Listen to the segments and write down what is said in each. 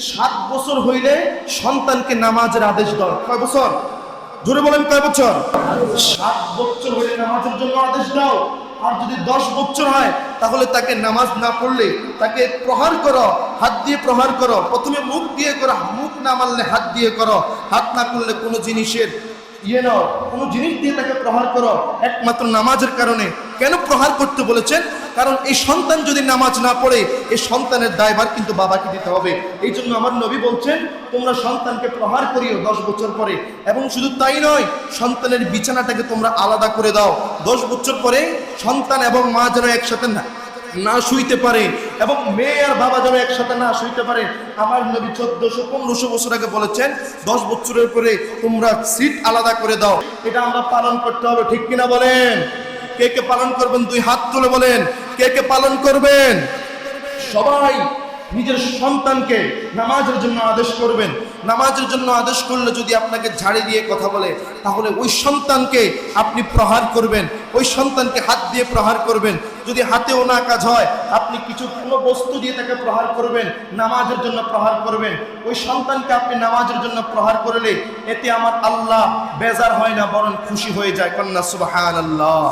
সাত বছর হইলে সন্তানকে নামাজের আদেশ দাও কয় বছর? জোরে বলেন কয় বছর? সাত বছর হইলে নামাজের জন্য আদেশ দাও। আর যদি দশ বছর হয়, তাহলে তাকে নামাজ না পড়লে তাকে প্রহার করো, হাত দিয়ে প্রহার করো। প্রথমে মুখ দিয়ে করো, মুখ না মারলে হাত দিয়ে করো। হাত না করলে কোনো জিনিসের ইয়ে নাও, কোনো জিনিস দিয়ে তাকে প্রহার করো। একমাত্র নামাজের কারণে। কেন প্রহার করতে বলেছেন? কারণ এই সন্তান যদি নামাজ না পড়ে, এই সন্তানের দায়ভার কিন্তু বাবাকে দিতে হবে। এই জন্য আমার নবী বলছেন, তোমরা সন্তানকে প্রহার করিও দশ বছর পরে। এবং শুধু তাই নয়, সন্তানের বিছানাটাকে তোমরা আলাদা করে দাও। দশ বছর পরে সন্তান এবং মা যেন একসাথে না না শুইতে পারে এবং মেয়ে আর বাবা যেন একসাথে না শুইতে পারে। আমার নবী চোদ্দশো, পনেরোশো বছর আগে বলেছেন, দশ বছরের পরে তোমরা সিট আলাদা করে দাও। এটা আমরা পালন করতে হবে, ঠিক কিনা বলেন? কে কে পালন করবেন? দুই হাত তুলে বলেন। কে কে পালন করবেন? সবাই নিজের সন্তানকে নামাজের জন্য আদেশ করবেন। নামাজের জন্য আদেশ করলে যদি আপনাকে ঝাড়ি দিয়ে কথা বলে, তাহলে ওই সন্তানকে আপনি প্রহার করবেন। ওই সন্তানকে হাত দিয়ে প্রহার করবেন। যদি হাতেও না কাজ হয়, আপনি কিছু কোনো বস্তু দিয়ে তাকে প্রহার করবেন, নামাজের জন্য প্রহার করবেন। ওই সন্তানকে আপনি নামাজের জন্য প্রহার করলে, এতে আমার আল্লাহ বেজার হয় না, বরং খুশি হয়ে যায়। কন্যা সুবাহান আল্লাহ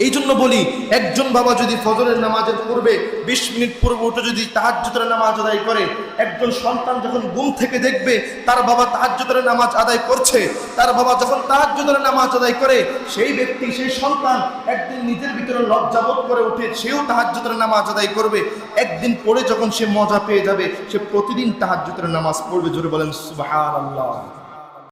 এই জন্য বলি, একজন বাবা যদি ফজরের নামাজের পূর্বে বিশ মিনিট পূর্বে উঠে যদি তাহাজ্জুদের নামাজ আদায় করে, একজন সন্তান যখন ঘুম থেকে দেখবে, তার বাবা তাহাজ্জুদের নামাজ আদায় করছে, তার বাবা যখন তাহাজ্জুদের নামাজ আদায় করে, সেই ব্যক্তি, সেই সন্তান একদিন নিজের ভিতরে লজ্জাবোধ করে উঠে সেও তাহাজ্জুদের নামাজ আদায় করবে। একদিন পরে যখন সে মজা পেয়ে যাবে, সে প্রতিদিন তাহাজ্জুদের নামাজ পড়বে, জোরে বলেন, সুবহানাল্লাহ।